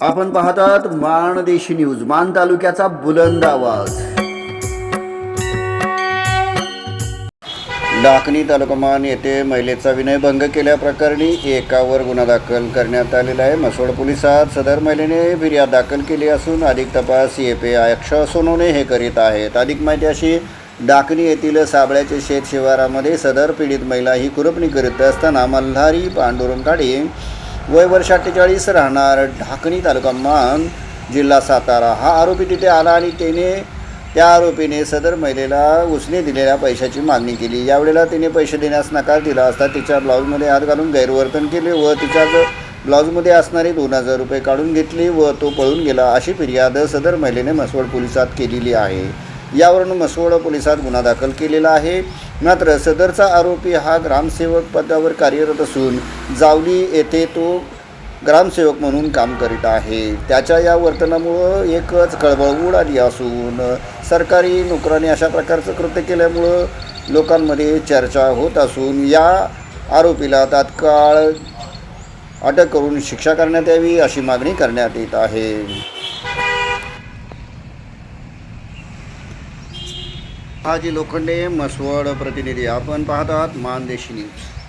आपण पाहतात माणदेशी न्यूज मान तालुक्याचा बुलंद आवाज. डाकणी तालुकामान येथे महिलेचा विनयभंग केल्याप्रकरणी एकावर गुन्हा दाखल करण्यात आलेला आहे. मसोड पोलिसात सदर महिलेने फिर्याद दाखल केली असून अधिक तपास C F A Akshay Sonawane हे करीत आहेत. अधिक माहिती अशी डाकणी येथील साबळ्याचे शेत शिवारामध्ये सदर पीडित महिला ही कुरपणी करीत असताना मल्हारी पांडुरंग काडे वय वर्ष अठ्ठेचाळीस राहणार ढाकणी तालुका मान जिल्हा सातारा. हा आरोपी तिथे आला आणि त्याने त्या आरोपीने सदर महिलेला उसने दिलेल्या पैशाची मागणी केली. यावेळेला तिने पैसे देण्यास नकार दिला असता तिच्या ब्लाऊजमध्ये हात घालून गैरवर्तन केले व तिच्या ब्लाऊजमध्ये असणारे दोन हजार रुपये काढून घेतले व तो पळून गेला अशी फिर्याद सदर महिलेने म्हसवड पोलिसात केलेली आहे. यावरून मसवडा पोलिसात गुन्हा दाखल केलेला आहे. मात्र सदरचा आरोपी हा ग्रामसेवक पदावर कार्यरत असून जावली येथे तो ग्रामसेवक म्हणून काम करीत आहे. त्याच्या या वर्तनामुळं एकच कळबळ उडाली असून सरकारी नोकराने अशा प्रकारचं कृत्य केल्यामुळं लोकांमध्ये चर्चा होत असून या आरोपीला तात्काळ अटक करून शिक्षा करण्यात यावी अशी मागणी करण्यात येत आहे. हाजी लोखंडे मसवड प्रतिनिधी आपण पाहतात मानदेशी न्यूज